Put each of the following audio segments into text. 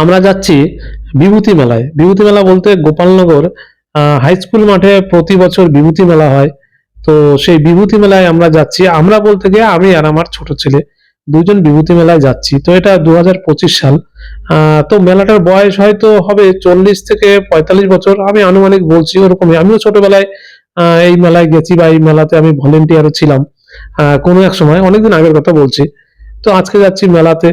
আমরা যাচ্ছি বিভূতি মেলায়। বিভূতি মেলা বলতে গোপালনগর হাই স্কুল মাঠে প্রতি বছর বিভূতি মেলা হয়। তো সেই বিভূতি মেলায় আমরা যাচ্ছি। আমরা বলতে গিয়ে আমি আর আমার ছোট ছেলে দুজন বিভূতি মেলায় যাচ্ছি। তো এটা দু হাজার পঁচিশ সাল। তো মেলাটার বয়স হয়তো হবে চল্লিশ থেকে পঁয়তাল্লিশ বছর। আমি আনুমানিক বলছি ওরকমই। আমিও ছোটবেলায় এই মেলায় গেছি বা এই মেলাতে আমি ভলেন্টিয়ারও ছিলাম। কোনো এক সময়, অনেকদিন আগের কথা বলছি। তো আজকে যাচ্ছি মেলাতে।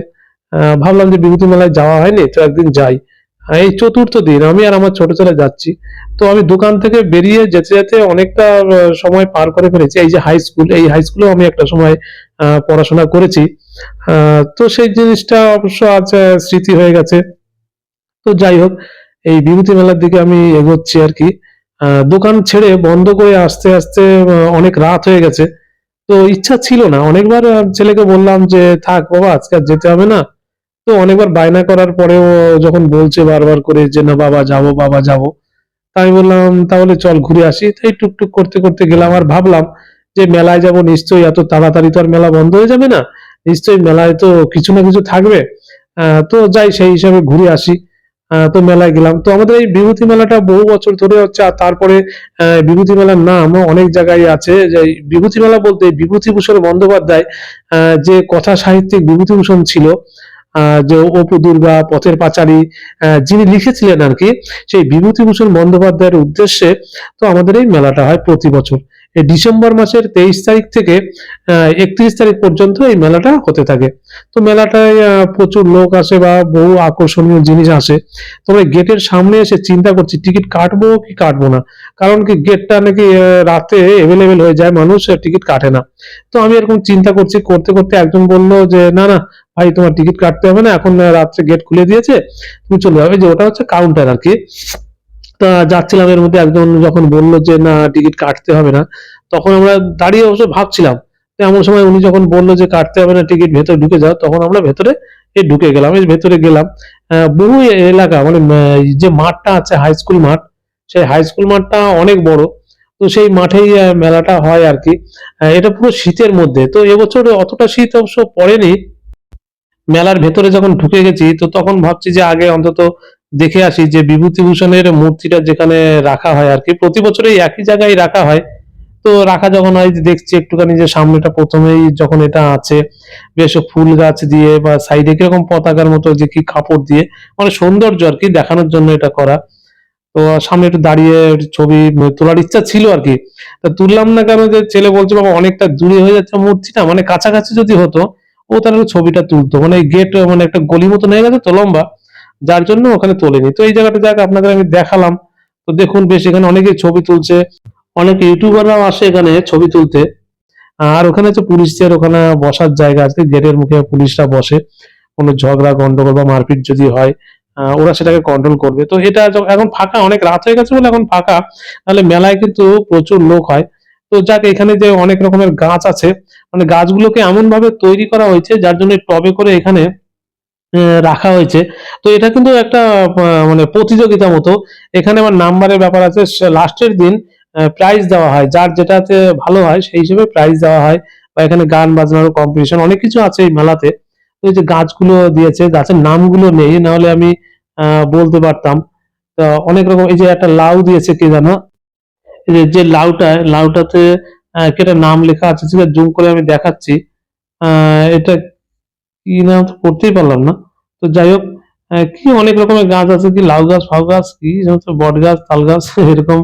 ভাবলাম যে বিভূতি মেলায় যাওয়া হয়নি, তো একদিন যাই। এই চতুর্থ দিন, আমি আর আমার ছোট ছেলে যাচ্ছি। তো আমি দোকান থেকে বেরিয়ে যেতে যেতে অনেকটা সময় পার করে ফেলেছি। এই যে হাই স্কুল এই হাই স্কুলেও আমি একটা সময় পড়াশোনা করেছি। তো সেই জিনিসটা অবশ্য আজ স্মৃতি হয়ে গেছে। তো যাই হোক, এই বিভূতি মেলার দিকে আমি এগোচ্ছি আর কি। দোকান ছেড়ে বন্ধ করে আসতে আসতে অনেক রাত হয়ে গেছে। তো ইচ্ছা ছিল না। অনেকবার ছেলেকে বললাম যে, থাক বাবা, আজকে যেতে হবে না। তো অনেকবার বায়না করার পরেও যখন বলছে বারবার করে যে, না বাবা, যাব বাবা, যাব। আমি বললাম, তাহলে চল ঘুরে আসি। তাই টুকটুক করতে করতে গেলাম আর ভাবলাম যে, মেলায় যাব নিশ্চয়ই, এত তাড়াতাড়ি তো আর মেলা বন্ধ হয়ে যাবে না। নিশ্চয়ই মেলায় তো কিছু না কিছু থাকবে। তো যাই, সেই হিসাবে ঘুরে আসি। তো মেলায় গেলাম। তো আমাদের এই বিভূতি মেলাটা বহু বছর ধরে হচ্ছে, আর তারপরে বিভূতি মেলার নাম অনেক জায়গায় আছে। যে, বিভূতি মেলা বলতে বিভূতিভূষণ বন্দ্যোপাধ্যায় যে কথা সাহিত্যিক বিভূতিভূষণ ছিল যে অপু দুর্গা, পথের পাঁচালী যিনি লিখেছিলেন আর কি, সেই বিভূতিভূষণ বন্দ্যোপাধ্যায়ের উদ্দেশ্যে তো আমাদের এই মেলাটা হয় প্রতি বছর। ডিসেম্বর মাসের তেইশ তারিখ থেকে একত্রিশ তারিখ পর্যন্ত এই মেলাটা হতে থাকে। তো মেলাটায় প্রচুর লোক আসে বা বহু আকর্ষণীয় জিনিস আসে। তবে গেটের সামনে এসে চিন্তা করছি, টিকিট কাটবো কি কাটবো না? কারণ কি গেটটা নাকি রাতে এভেলেবেল হয়ে যায়, মানুষ টিকিট কাটে না। তো আমি এরকম চিন্তা করছি, করতে করতে একজন বলল যে, না না ভাই, তোমার টিকিট কাটতে হবে না, এখন রাত্রে গেট খুলে দিয়েছে, তুমি চলে যাবে। যে, ওটা হচ্ছে কাউন্টার আর কি। তা যাচ্ছিলাম এর মধ্যে একজন যখন বলল যে, না টিকিট কাটতে হবে না। তখন আমরা দাঁড়িয়ে অবশ্য ভাবছিলাম। এমন সময় উনি যখন বলল যে, কাটতে হবে না টিকিট ভেতরে ঢুকে যাও, তখন আমরা ভেতরে ঢুকে গেলাম, এই ভেতরে গেলাম। বহু এলাকা মানে যে মাঠটা আছে হাই স্কুল মাঠ, সেই হাই স্কুল মাঠটা অনেক বড়। তো সেই মাঠেই মেলাটা হয় আর কি। এটা পুরো শীতের মধ্যে। তো এবছর অতটা শীত অবশ্য পড়েনি। মেলার ভেতরে যখন ঢুকে গেছি, তো তখন ভাবছি যে আগে অন্তত দেখে আসি যে বিভূতিভূষণের মূর্তিটা যেখানে রাখা হয় আর কি। প্রতি বছরই একই জায়গায় রাখা হয়। তো রাখা যখন হয়, দেখছি একটুখানি যে সামনেটা প্রথমেই যখন এটা আছে, বেশ ফুল গাছ দিয়ে বা সাইডে কীরকম পতাকার মতো যে কি কাপড় দিয়ে মানে সৌন্দর্য আর কি দেখানোর জন্য এটা করা। তো সামনে একটু দাঁড়িয়ে ছবি তোলার ইচ্ছা ছিল আর কি। তা তুললাম না কেন যে ছেলে বলছে, বাবা, অনেকটা দূরে হয়ে যাচ্ছে মূর্তিটা। মানে কাছাকাছি যদি হতো ও তাহলে ছবিটা তুলতো। মানে গেট মানে একটা গলি মতন হয়ে গেছে, তো লম্বা। যার জন্য ওখানে তোলেনি। তো এই জায়গাটা যাক, আপনাদের আমি দেখালাম। তো দেখুন বেশ, এখানে অনেকেই ছবি তুলছে। অনেক ইউটিউবাররাও আসে এখানে ছবি তুলতে। আর ওখানে হচ্ছে পুলিশদের ওখানে বসার জায়গা আছে। গেটের মুখে পুলিশরা বসে। কোনো ঝগড়া, গন্ডগোল বা মারপিট যদি হয় ওরা সেটাকে কন্ট্রোল করবে। তো এটা এখন ফাঁকা, অনেক রাত হয়ে গেছে বলে এখন ফাঁকা। তাহলে মেলায় কিন্তু প্রচুর লোক হয়। তো যাক, এখানে যে অনেক রকমের গাছ আছে মানে গাছগুলোকে এমন ভাবে তৈরি করা হয়েছে, যার জন্য টবে করে এখানে রাখা হয়েছে। তো এটা কিন্তু একটা মানে প্রতিযোগিতা মতো। এখানে আবার নাম্বারের ব্যাপার আছে লাস্টের দিন প্রাইজ দেওয়া হয়। যার যেটাতে ভালো হয়, সেই হিসেবে প্রাইজ দেওয়া হয়। বা এখানে গান বাজনারও কম্পিটিশন অনেক কিছু আছে এই মেলাতে। তো এই যে গাছগুলো দিয়েছে, গাছের নামগুলো নেই নাহলে আমি বলতে পারতাম। তো অনেক রকম, এই যে একটা লাউ দিয়েছে, কে জানো? যে লাউটা, লাউটাতে আহ, কি একটা নাম লেখা আছে সেটা জুম করে আমি দেখাচ্ছি। এটা কি নাম তো পড়তেই পারলাম না। তো যাই হোক কি অনেক রকমের গাছ আছে কি লাউ গাছ ফাউ গাছ কি সমস্ত বট গাছ তাল গাছ এরকম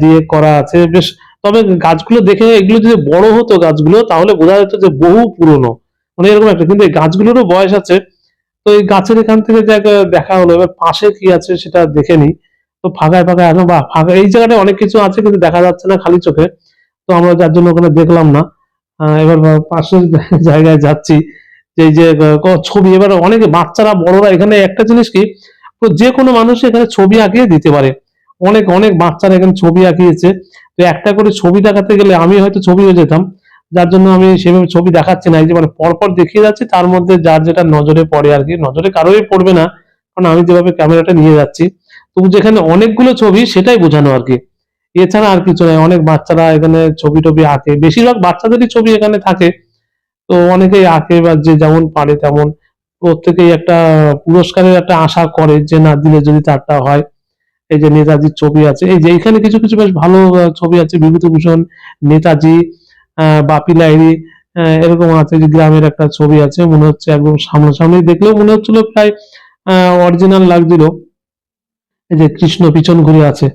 দিয়ে করা আছে। বেশ তবে গাছগুলো দেখে এগুলো যদি বড় হতো গাছগুলো তাহলে বোঝা যেত যে বহু পুরনো। মানে এরকম একটা কিন্তু এই গাছগুলোরও বয়স আছে। তো এই গাছের এখান থেকে দেখা হলো। এবার পাশে কি আছে সেটা দেখে নিই। তো ফাঁকায় ফাঁকায় এখন বা ফাঁকা এই জায়গাটায় অনেক কিছু আছে কিন্তু দেখা যাচ্ছে না খালি চোখে। তো আমরা যার জন্য ওখানে দেখলাম না। এবার পাশের জায়গায় যাচ্ছি। যে এই যে ছবি এবার অনেকে বাচ্চারা, বড়রা এখানে একটা জিনিস কি যে কোনো মানুষ এখানে ছবি আঁকিয়ে দিতে পারে। অনেক অনেক বাচ্চারা এখানে ছবি আঁকিয়েছে। তো একটা করে ছবি দেখাতে গেলে আমি হয়তো ছবি হয়ে যেতাম। যার জন্য আমি সেভাবে ছবি দেখাচ্ছি না। এই যে মানে পরপর দেখিয়ে যাচ্ছি, তার মধ্যে যার যেটা নজরে পড়ে আর কি। নজরে কারোই পড়বে না। কারণ আমি যেভাবে ক্যামেরাটা নিয়ে যাচ্ছি, তবু যেখানে অনেকগুলো ছবি সেটাই বোঝানো আর কি। এছাড়া আর কিছু নয় অনেক বাচ্চারা এখানে ছবি টবি আঁকে। বেশিরভাগ বাচ্চাদেরই ছবি এখানে থাকে। তো অনেকেই আঁকে বা যে যেমন পারে তেমন। প্রত্যেকেই একটা পুরস্কারের একটা আশা করে যে না দিলে যদি তারটা হয়। এই যে নেতাজির ছবি আছে। এই যে এখানে কিছু কিছু বেশ ভালো ছবি আছে। বিভূতিভূষণ নেতাজি বাপি আহ, এরকম আছে যে গ্রামের একটা ছবি আছে। মনে হচ্ছে একদম সামনাসামনি। দেখলেও মনে হচ্ছিল প্রায় অরিজিনাল লাগছিল। এই যে কৃষ্ণ পিছন ঘুরে আছে।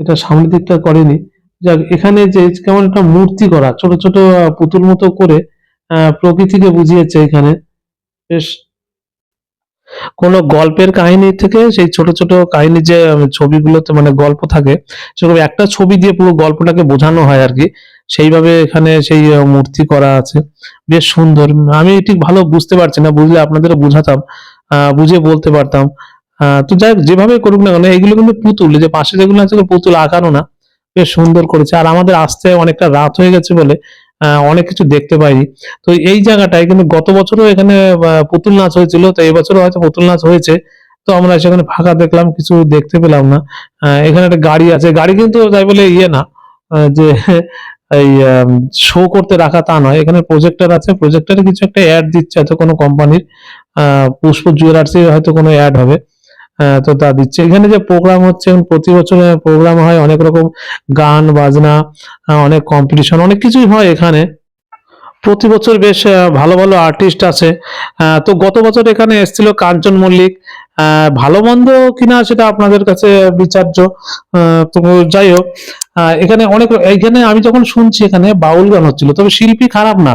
এটা সামনের দিকটা করেনি। যাক এখানে যে কেমন একটা মূর্তি করা ছোট ছোট পুতুল মতো করে প্রকৃতিকে বুঝিয়েছে এখানে। বেশ। কোনো গল্পের কাহিনী থেকে সেই ছোট ছোট কাহিনী যে ছবিগুলোতে মানে গল্প থাকে সেরকম একটা ছবি দিয়ে পুরো গল্পটাকে বোঝানো হয় আর কি। সেইভাবে এখানে সেই মূর্তি করা আছে। বেশ সুন্দর। আমি ঠিক ভালো বুঝতে পারছি না বুঝলে আপনাদের বোঝাতাম আহ, বুঝে বলতে পারতাম। তো যাই হোক, যেভাবে করুক না কেন এগুলো কিন্তু পুতুল। যে পাশে যেগুলো আছে পুতুল আঁকানো না বেশ সুন্দর করেছে। আর আমাদের আসতে অনেকটা রাত হয়ে গেছে বলে অনেক কিছু দেখতে পাইনি। তো এই জায়গাটায় কিন্তু গত বছরও এখানে পুতুল নাচ হয়েছিল তো এবছরও হয়তো পুতুল নাচ হয়েছে। তো আমরা সেখানে ফাঁকা দেখলাম কিছু দেখতে পেলাম না। এখানে একটা গাড়ি আছে। গাড়ি কিন্তু তাই বলে ইয়ে না যে এই শো করতে রাখা তা নয়। এখানে প্রজেক্টর আছে। প্রজেক্টরে কিছু একটা অ্যাড দিচ্ছে হয়তো কোনো কোম্পানির আহ পুষ্প জুয়েলার্সে হয়তো কোনো অ্যাড হবে। তো তা দিচ্ছে। এখানে যে প্রোগ্রাম হচ্ছে প্রতি বছর প্রোগ্রাম হয় অনেক রকম গান বাজনা অনেক কম্পিটিশন অনেক কিছুই হয় এখানে। প্রতি বছর বেশ ভালো ভালো আর্টিস্ট আছে। আহ, তো গত বছর এখানে এসেছিল কাঞ্চন মল্লিক। ভালো মন্দ কিনা সেটা আপনাদের কাছে বিচার্য তো যাই হোক এখানে অনেক এখানে আমি যখন শুনছি এখানে বাউল গান হচ্ছিল, তবে শিল্পী খারাপ না।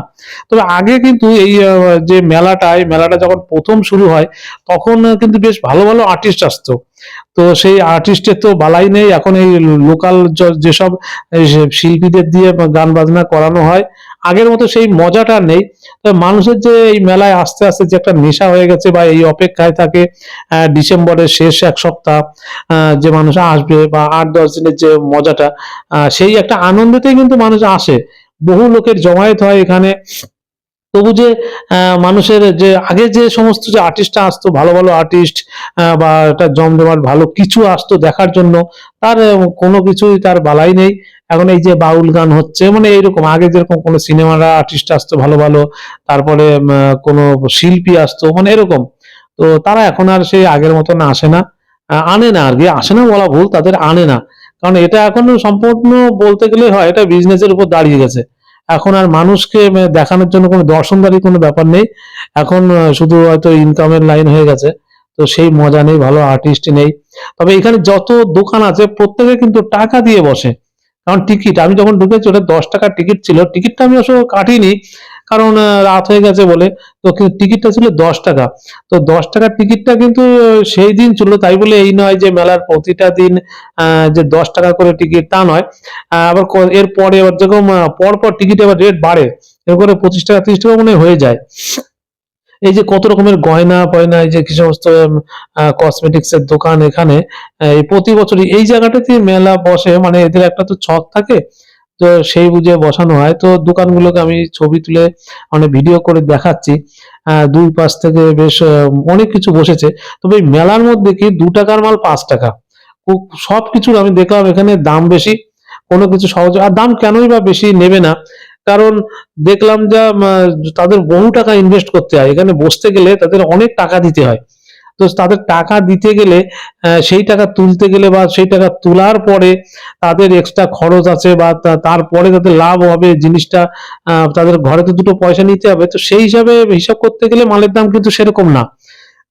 তবে আগে কিন্তু এই যে মেলাটায় মেলাটা যখন প্রথম শুরু হয়, তখন কিন্তু বেশ ভালো ভালো আর্টিস্ট আসতো। তো সেই আর্টিস্টের তো বালাই নেই, এখন এই লোকাল যেসব শিল্পীদের দিয়ে গান বাজনা করানো হয় আগের মতো সেই মজাটা নেই। তবে মানুষের যে এই মেলায় আস্তে আস্তে যে একটা নেশা হয়ে গেছে বা এই অপেক্ষায় থাকে ডিসেম্বরের শেষ এক সপ্তাহ যে মানুষ আসবে বা আট দশ দিনের যে মজাটা সেই একটা আনন্দতেই কিন্তু মানুষ আসে। বহু লোকের জমায়েত হয় এখানে। তবু যে মানুষের যে, আগে যে সমস্ত যে আর্টিস্টরা আসতো, ভালো ভালো আর্টিস্ট বা একটা জমজমাট ভালো কিছু আসতো দেখার জন্য, তার কোনো কিছুই তার বালাই নেই। এখন এই যে বাউল গান হচ্ছে মানে এইরকম, আগে যেরকম কোনো সিনেমার আর্টিস্ট আসতো ভালো ভালো, তারপরে কোনো শিল্পী আসতো মানে এরকম। তো তারা এখন আর সেই আগের মতন আসে না। আনে না আর কি, আসে না বলা ভুল, তাদের আনে না। কারণ এটা এখন সম্পূর্ণ বলতে গেলে হয়, এটা বিজনেসের উপর দাঁড়িয়ে গেছে। এখন আর মানুষকে দেখানোর জন্য কোনো দর্শনদারি কোনো ব্যাপার নেই। এখন শুধু হয়তো ইনকামের লাইন হয়ে গেছে, তো সেই মজা নেই, ভালো আর্টিস্ট নেই। তবে এখানে যত দোকান আছে, প্রত্যেকে কিন্তু টাকা দিয়ে বসে। কারণ টিকিট আমি যখন ঢুকেছি, ওটা দশ টাকার টিকিট ছিল। টিকিটটা আমি অবশ্য কাটিনি। কারণ রাত হয়ে গেছে বলে। তো টিকিটটা ছিল দশ টাকা। তো দশ টাকার টিকিটটা কিন্তু সেই দিন ছিল। তাই বলে এই নয় যে মেলার প্রতিটা দিন যে দশ টাকা করে টিকিট তা নয়। আবার এর পরে আবার যেরকম আহ, পর পর টিকিট আবার রেট বাড়ে। এর করে পঁচিশ টাকা তিরিশ টাকা মনে হয়ে যায়। এই যে কত রকমের গয়না পয়না এই যে কি সমস্ত কসমেটিক্স এর দোকান এখানে প্রতি বছরই এই জায়গাটাতে মেলা বসে। মানে এদের একটা তো ছক থাকে। তো সেই বুঝে বসানো হয়। তো দোকানগুলোকে আমি ছবি তুলে মানে ভিডিও করে দেখাচ্ছি। দুই পাশ থেকে বেশ অনেক কিছু বসেছে। তবে মেলার মধ্যে কি দু টাকার মাল পাঁচ টাকা? সব কিছুর আমি দেখলাম এখানে দাম বেশি, কোনো কিছু সহজ আর দাম কেনই বা বেশি নেবে না। কারণ দেখলাম যে তাদের বহু টাকা ইনভেস্ট করতে হয়। এখানে বসতে গেলে তাদের অনেক টাকা দিতে হয়। তো তাদের টাকা দিতে গেলে সেই টাকা তুলতে গেলে বা সেই টাকা তোলার পরে তাদের এক্সট্রা খরচ আছে বা তারপরে তাদের লাভ হবে, জিনিসটা তাদের ঘরে তো দুটো পয়সা নিতে হবে, তো সেই হিসাবে হিসাব করতে গেলে মালের দাম কিন্তু সেরকম না।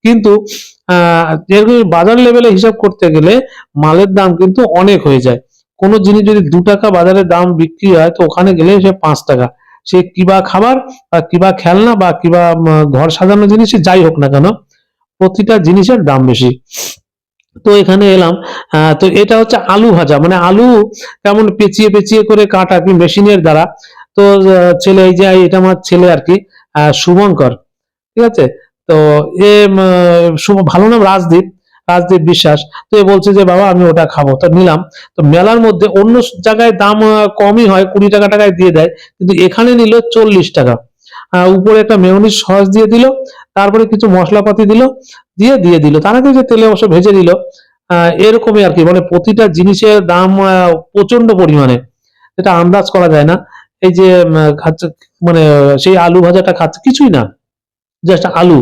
কিন্তু, আহ বাজার লেভেলে হিসাব করতে গেলে মালের দাম কিন্তু অনেক হয়ে যায়। কোনো জিনিস যদি দু টাকা বাজারে দাম বিক্রি হয়, তো ওখানে গেলে সে পাঁচ টাকা। সে কিবা খাবার বা কিবা খেলনা বা কিবা ঘর সাজানো জিনিস যাই হোক না কেন প্রতিটা জিনিসের দাম বেশি। তো এখানে এলাম তো এটা হচ্ছে আলু ভাজা। মানে আলু কেমন পেঁচিয়ে পেঁচিয়ে করে কাটা কি মেশিনের দ্বারা। তো ছেলে এই যে এটা আমার ছেলে আর কি শুভঙ্কর। ঠিক আছে? তো এ ভালো নাম রাজদীপ রাজদীপ বিশ্বাস। তো এ বলছে যে, বাবা, আমি ওটা খাব। তো নিলাম। তো মেলার মধ্যে অন্য জায়গায় দাম কমই হয়, কুড়ি টাকা টাকায় দিয়ে দেয়। কিন্তু এখানে নিল চল্লিশ টাকা। উপরে একটা মেয়নিজ সস দিয়ে দিল তারপরে কিছু মশলাপাতি দিল, দিয়ে দিয়ে দিল। তার আগে যে তেলে অবশ্য ভেজে দিল? এরকমই আর কি মানে প্রতিটা জিনিসের দাম প্রচণ্ড পরিমাণে। এটা আন্দাজ করা যায় না। এই যে খাচ্ছে মানে সেই আলু ভাজাটা খাচ্ছে, কিছুই না। জাস্ট আলু।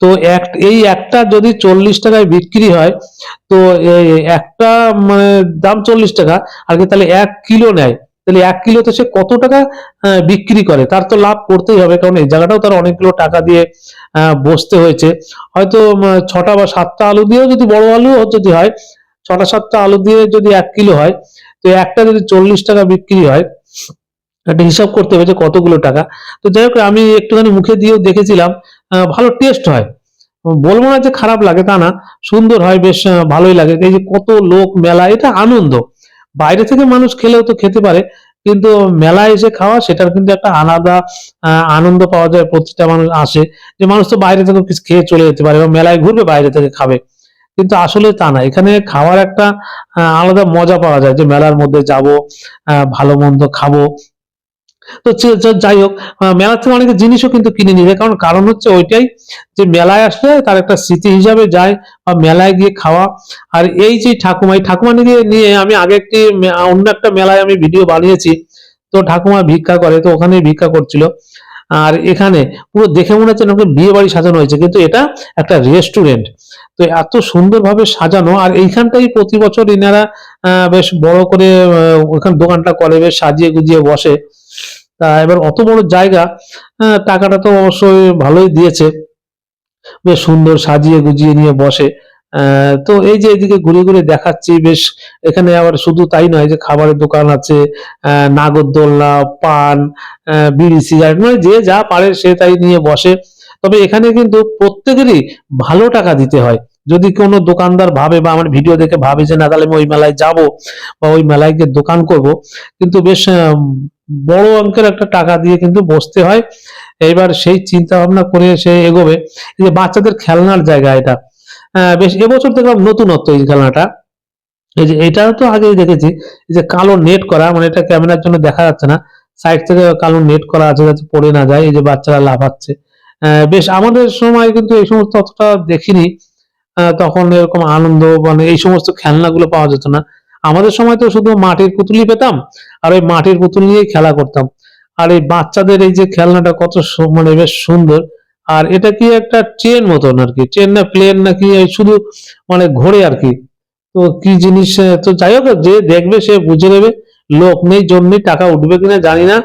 তো এক, এই একটা যদি চল্লিশ টাকায় বিক্রি হয়, তো একটা মানে দাম চল্লিশ টাকা, আর কি তাহলে এক কিলো নেয়। তাহলে এক কিলোতে সে কত টাকা বিক্রি করে? তার তো লাভ করতেই হবে, কারণ এই জায়গাটাও তার অনেকগুলো টাকা দিয়ে বসতে হয়েছে। হয়তো ছটা বা সাতটা আলু দিয়েও যদি বড় আলু যদি হয়, ছটা সাতটা আলু দিয়ে যদি এক কিলো হয়, তো একটা যদি চল্লিশ টাকা বিক্রি হয়, একটা হিসাব করতে হবে কতগুলো টাকা। তো যাই হোক, আমি একটুখানি মুখে দিয়েও দেখেছিলাম ভালো টেস্ট হয়। বলব না যে খারাপ লাগে, তা না। সুন্দর হয়, বেশ ভালোই লাগে। এই যে কত লোক মেলা, এটা আনন্দ। বাইরে থেকে মানুষ খেলেও তো খেতে পারে, কিন্তু মেলায় এসে খাওয়া সেটার কিন্তু একটা আলাদা আনন্দ পাওয়া যায়, প্রতিটা মানুষ আসে। যে মানুষ তো বাইরে থেকে কিছু খেয়ে চলে যেতে পারে বা মেলায় ঘুরবে, বাইরে থেকে খাবে। কিন্তু আসলে তা না, এখানে খাওয়ার একটা আলাদা মজা পাওয়া যায় যে মেলার মধ্যে যাব ভালো মন্দ খাব। তো যাই হোক মেলা থেকে অনেকে জিনিসও কিন্তু কিনে নিবে। কারণ কারণ হচ্ছে ওইটাই যে মেলায় আসলে তার একটা স্মৃতি হিসাবে যায় বা মেলায় গিয়ে খাওয়া। আর এই যে ঠাকুমা এই ঠাকুমা নিয়ে নিয়ে আমি আগে একটি অন্য একটা মেলায় আমি ভিডিও বানিয়েছি। তো ঠাকুমা ভিক্ষা করে তো ওখানে ভিক্ষা করছিল। আর এখানে পুরো দেখে মনে হচ্ছে ওকে বিয়ে বাড়ি সাজানো হয়েছে কিন্তু এটা একটা রেস্টুরেন্ট তো এত সুন্দরভাবে সাজানো আর এইখানটাই প্রতি বছর আহ, বেশ বড় করে ওখানে দোকানটা করে বেশ সাজিয়ে গুজিয়ে বসে। তা এবার অত বড় জায়গা আহ, টাকাটা তো অবশ্যই ভালোই দিয়েছে। বেশ সুন্দর সাজিয়ে গুজিয়ে নিয়ে বসে। তো এই যে এদিকে ঘুরে ঘুরে দেখাচ্ছি বেশ এখানে আবার শুধু তাই নয় যে খাবারের দোকান আছে নাগরদোলনা পান বিড়ি সিগারেট মানে যে যা পারে সে তাই নিয়ে বসে। তবে এখানে কিন্তু প্রত্যেকেরই ভালো টাকা দিতে হয়। যদি কোনো দোকানদার ভাবে বা আমার ভিডিও দেখে ভাবে যে না, তাহলে আমি ওই মেলায় যাব বা ওই মেলায় গিয়ে দোকান করব। কিন্তু বেশ বড় অঙ্কের একটা টাকা দিয়ে কিন্তু বসতে হয়। এবার সেই চিন্তা ভাবনা করে সে এগোবে। যে বাচ্চাদের খেলনার জায়গা এটা। বেশ, এবছর দেখলাম নতুনত্ব এই খেলনাটা। এই যে এটা তো আগেই দেখেছি যে কালো নেট করা মানে এটা ক্যামেরার জন্য দেখা যাচ্ছে না। সাইড থেকে কালো নেট করা আছে যাতে পড়ে না যায়, এই যে বাচ্চারা লাফাচ্ছে। বেশ, আমাদের সময় কিন্তু এই সমস্ত অতটা দেখিনি। তখন এরকম আনন্দ মানে এই সমস্ত খেলনাগুলো পাওয়া যেত না। আমাদের সময় তো শুধু মাটির পুতুলই পেতাম, আর ওই মাটির পুতুল নিয়েই খেলা করতাম। আর এই বাচ্চাদের এই যে খেলনাটা কত মানে বেশ সুন্দর। আর এটা কি একটা ট্রেন মতন আর কি ট্রেন না প্লেন নাকি শুধু মানে ঘোরে আর কি। তো কি জিনিস তো যাই হোক, যে দেখবে সে বুঝে নেবে, লোক নেই জন্যই টাকা উঠবে কিনা জানি না।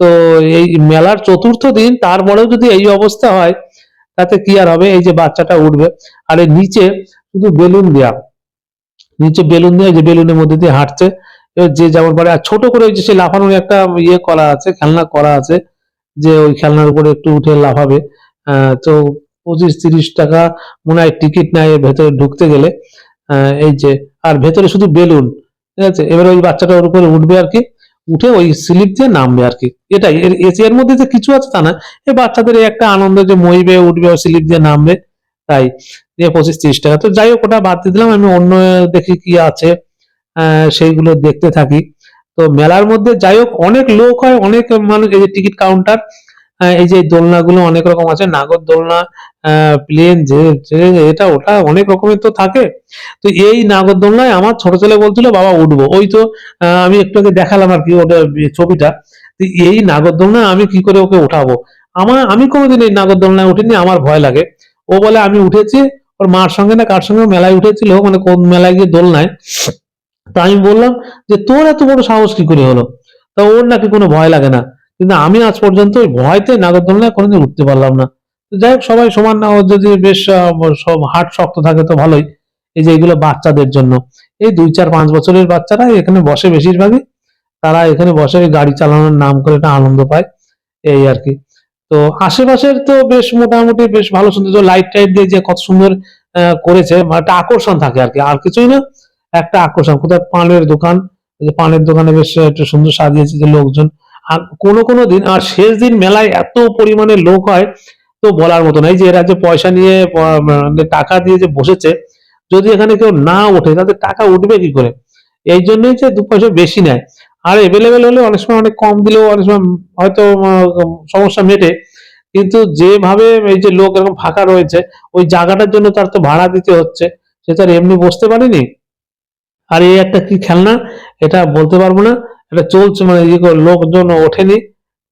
তো এই মেলার চতুর্থ দিন, তারপরেও যদি এই অবস্থা হয় তাতে কি আর হবে? এই যে বাচ্চাটা উঠবে। আর এই নিচে শুধু বেলুন দেয়া। নিচে বেলুন এই যে বেলুনের মধ্যে দিয়ে হাঁটছে। যে যেমন পারে, আর ছোট করে যে সেই লাফানোর একটা ইয়ে করা আছে, খেলনা করা আছে, যে ওই খেলনার উপরে একটু উঠে লাফাবে। তো পঁচিশ তিরিশ টাকা মনে হয় টিকিট নেয় ভেতরে ঢুকতে গেলে। এই যে, আর ভেতরে শুধু বেলুন, ঠিক আছে? এবার ওই বাচ্চাটা ওর উপরে উঠবে আর কি। উঠে ওই স্লিপ দিয়ে নামবে আর কি। এটাই। এর মধ্যে যে কিছু আছে তা না। এই বাচ্চাদের একটা আনন্দ যে মইবে, উঠবে স্লিপ দিয়ে নামবে। তাই। দিয়ে পঁচিশ তিরিশ টাকা। তো যাই হোক, ওটা বাদ দিয়ে দিলাম। আমি অন্য দেখি কি আছে। সেইগুলো দেখতে থাকি। তো মেলার মধ্যে যাই হোক, অনেক লোক হয়, অনেক মানুষ। এই যে টিকিট কাউন্টার এই যে দোলনাগুলো অনেক রকম আছে। নাগর দোলনা প্লেন যে এটা ওটা অনেক রকমের তো থাকে। তো এই নাগরদোলনায় আমার ছোট ছেলে বলছিল, বাবা, উঠবো। ওই তো আমি একটু আগে দেখালাম আর কি ওটা ছবিটা। তো এই নাগরদোলনায় আমি কি করে ওকে উঠাবো? আমার আমি কোনোদিন এই নাগরদোলনায় উঠিনি, আমার ভয় লাগে। ও বলে, আমি উঠেছি। ওর মার সঙ্গে না, কার সঙ্গে মেলায় উঠেছিল মানে কোন মেলায় গিয়ে দোলনায়। তা আমি বললাম যে, তোর এত বড় সাহস কি করে হলো? তা ওর নাকি কোনো ভয় লাগে না। কিন্তু আমি আজ পর্যন্ত ওই ভয়তে নাগরদোলনায় কোনোদিন উঠতে পারলাম না। যাই হোক, সবাই সমান না যদি বেশ সব হাট শক্ত থাকে তো ভালোই। এই যে এগুলো বাচ্চাদের জন্য। এই দুই চার পাঁচ বছরের বাচ্চারা এখানে বসে বেশিরভাগই। তারা এখানে বসে গাড়ি চালানোর নাম করে একটা আনন্দ পায়। এই আর কি। তো আশেপাশের তো বেশ মোটামুটি বেশ ভালো সুন্দর। লাইট টাইট দিয়ে যে কত সুন্দর করেছে মানে একটা আকর্ষণ থাকে আর কি। আর কিছুই না, একটা আকর্ষণ। কোথায় পানের দোকান যে পানের দোকানে বেশ একটু সুন্দর সাজিয়েছে যে লোকজন। আর কোনো কোনো দিন, আর শেষ দিন মেলায় এত পরিমাণে লোক হয় তো বলার মতো না এই যে এরা যে পয়সা নিয়ে মানে টাকা দিয়ে যে বসেছে, যদি এখানে কেউ না ওঠে তাদের টাকা উঠবে কি করে? এই জন্যই যে দু পয়সা বেশি নেয়। আর এভেলেবেল হলে অনেক সময় অনেক কম দিলেও অনেক সময় হয়তো সমস্যা মেটে। কিন্তু যেভাবে এই যে লোক এরকম ফাঁকা রয়েছে, ওই জায়গাটার জন্য তার তো ভাড়া দিতে হচ্ছে। সে তো আর এমনি বসতে পারেনি। আর এই একটা কি খেলনা? এটা বলতে পারব না। এটা চলছে মানে ইয়ে লোকজন ওঠেনি।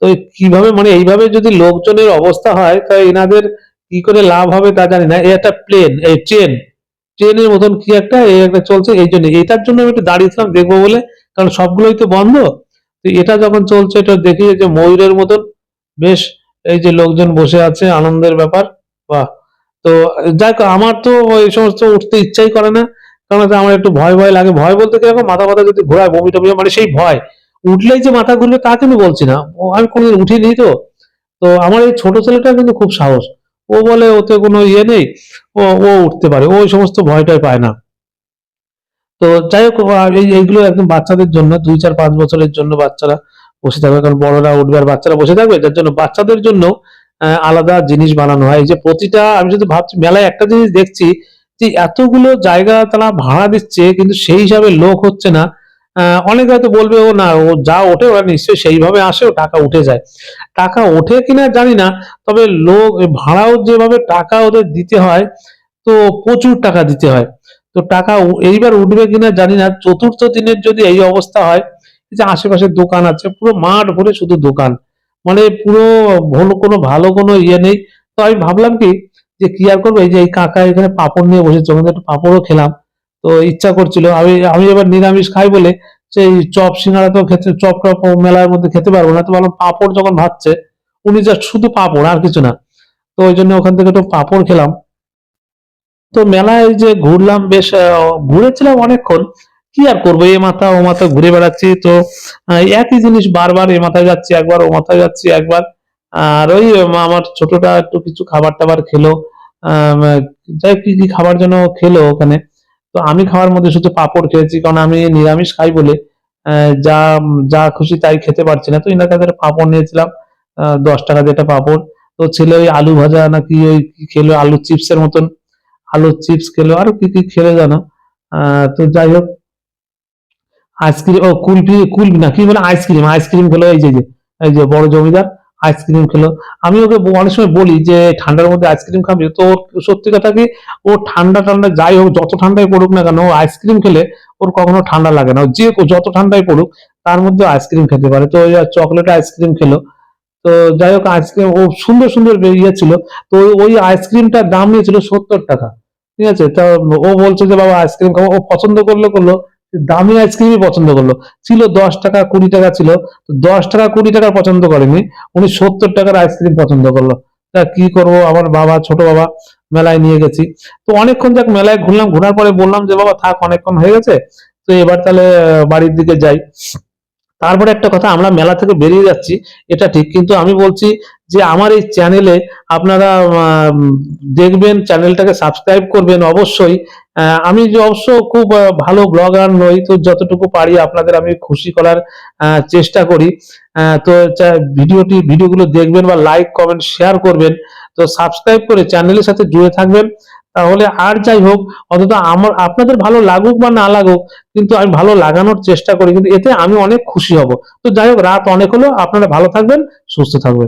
তো কীভাবে মানে এইভাবে যদি লোকজনের অবস্থা হয়, তা এনাদের কি করে লাভ হবে তা জানি না। এই একটা প্লেন এই ট্রেন ট্রেনের মতন কি একটা, এই একটা চলছে, এই জন্য। এটার জন্য আমি একটু দাঁড়িয়েছিলাম দেখব বলে, কারণ সবগুলোই তো বন্ধ। তো এটা যখন চলছে, এটা দেখি যে ময়ূরের মতন। বেশ, এই যে লোকজন বসে আছে, আনন্দের ব্যাপার। বাহ! তো যাক আমার তো এই সমস্ত উঠতে ইচ্ছাই করে না। কারণ আমার একটু ভয় ভয় লাগে। ভয় বলতে কীরকম, মাথা মাথা যদি ঘোরায়, বমি টমি মানে সেই ভয়। উঠলেই যে মাথা ঘুরবে তা কিন্তু বলছি না। ও আমি কোনোদিন উঠিনি তো। তো আমার এই ছোট ছেলেটা কিন্তু খুব সাহস। ও বলে, ওতে কোনো ইয়ে নেই। ও ও উঠতে পারে। ওই সমস্ত ভয়টাই পায় না। তো যাই হোক এইগুলো একদম বাচ্চাদের জন্য, দুই চার পাঁচ বছরের জন্য বাচ্চারা বসে থাকবে। কারণ বড়রা উঠবে আর বাচ্চারা বসে থাকবে, যার জন্য বাচ্চাদের জন্য আলাদা জিনিস বানানো হয়। যে প্রতিটা, আমি যদি ভাবছি, মেলায় একটা জিনিস দেখছি যে এতগুলো জায়গা তারা ভাড়া দিচ্ছে, কিন্তু সেই হিসাবে লোক হচ্ছে না। অনেকে হয়তো বলবে, ও না, ও যা ওঠে, ওরা নিশ্চয়ই সেইভাবে আসে, ও টাকা উঠে যায়। টাকা ওঠে কিনা জানি না, তবে লোক ভাড়াও যেভাবে টাকা ওদের দিতে হয়, তো প্রচুর টাকা দিতে হয়। তো টাকা এইবার উঠবে কিনা জানি না, চতুর্থ দিনের যদি এই অবস্থা হয় যে আশেপাশে দোকান আছে, পুরো মাঠ ভরে শুধু দোকান মানে পুরো ভালো, কোনো ভালো কোনো ইয়ে নেই। তো আমি ভাবলাম কি, যে কি আর করব, এই যে এই কাকা এখানে পাঁপড় নিয়ে বসেছে, ওখানে একটু পাঁপড়ও খেলাম। তো ইচ্ছা করছিল, আমি আমি এবার নিরামিষ খাই বলে সেই চপ সিঙ্গারা তো খেতে, চপ টপ মেলার মধ্যে খেতে পারব না, তো ভাবলাম পাঁপড় যখন ভাবছে উনি জাস্ট শুধু পাঁপড় আর কিছু না, তো ওই জন্য ওখান থেকে একটু পাঁপড় খেলাম। তো মেলায় যে ঘুরলাম বেশ ঘুরেছিলাম অনেকক্ষণ, কি আর করব, এ মাথা ও মাথা ঘুরে বেড়াচ্ছি, তো একই জিনিস বারবার এ মাথায় যাচ্ছি, একবার ও মাথায় যাচ্ছি, একবার, আর ওই আমার ছোটটা একটু কিছু খাবার টাবার খেলো যাই কি কি খাবার জন্য খেলো ওখানে তো আমি খাওয়ার মধ্যে শুধু পাঁপড় খেয়েছি, কারণ আমি নিরামিষ খাই বলে যা যা খুশি তাই খেতে পারছি না। তো এনার কাছে পাঁপড় নিয়েছিলাম দশ টাকা দিয়ে একটা পাঁপড়। তো ছেলে ওই আলু ভাজা নাকি ওই কি খেলো, আলু চিপসের মতন। আলুর চিপস খেলো, আর কি কি খেলো জানো? তো যাই হোক আইসক্রিম ও কুলফি কুলফি না, কি বলে আইসক্রিম আইসক্রিম খেলো এই যে এই যে বড় জমিদার। আইসক্রিম খেলো। আমি ওকে অনেক সময় বলি যে, ঠান্ডার মধ্যে আইসক্রিম খাবি। তো সত্যি কথা কি, ও ঠান্ডা ঠান্ডা যাই হোক, যত ঠান্ডায় পড়ুক না কেন আইসক্রিম খেলে ওর কখনো ঠান্ডা লাগে না। যে যত ঠান্ডায় পড়ুক, তার মধ্যে আইসক্রিম খেতে পারে। তো চকলেট আইসক্রিম খেলো। তো যাই হোক, আইসক্রিম ও সুন্দর সুন্দর ইয়ে ছিল। তো ওই আইসক্রিমটার দাম নিয়েছিল সত্তর টাকা। ঠিক আছে? তা ও বলছে যে, বাবা, আইসক্রিম খাব। ও পছন্দ করলে করল। দামি আইসক্রিমই পছন্দ করল। ছিল দশ টাকা, কুড়ি টাকা ছিল। তো দশ টাকা, কুড়ি টাকা পছন্দ করেনি। উনি সত্তর টাকার আইসক্রিম পছন্দ করল। তা কি করব? আমার বাবা, ছোট বাবা, মেলায় নিয়ে গেছি। তো অনেকক্ষণ যাক মেলায় ঘুরলাম। ঘোরার পরে বললাম যে, বাবা, থাক, অনেকক্ষণ হয়ে গেছে। তো এবার তাহলে বাড়ির দিকে যাই। তারপরে একটা কথা, আমরা মেলা থেকে বেরিয়ে যাচ্ছি। এটা ঠিক, কিন্তু আমি বলছি যে আমার এই চ্যানেলে আপনারা দেখবেন চ্যানেলটাকে সাবস্ক্রাইব করবেন অবশ্যই। আমি যে অবশ্য খুব ভালো ব্লগার নই, তো যতটুকু পারি আপনাদের আমি খুশি করার চেষ্টা করি। তো ভিডিওটি, ভিডিওগুলো দেখবেন বা লাইক কমেন্ট শেয়ার করবেন। তো সাবস্ক্রাইব করে চ্যানেলের সাথে জুড়ে থাকবেন। তাহলে আর যাই হোক, অন্তত আমার, আপনাদের ভালো লাগুক বা না লাগুক, কিন্তু আমি ভালো লাগানোর চেষ্টা করি। কিন্তু এতে আমি অনেক খুশি হব। তো যাই হোক, রাত অনেক হলো, আপনারা ভালো থাকবেন, সুস্থ থাকবেন।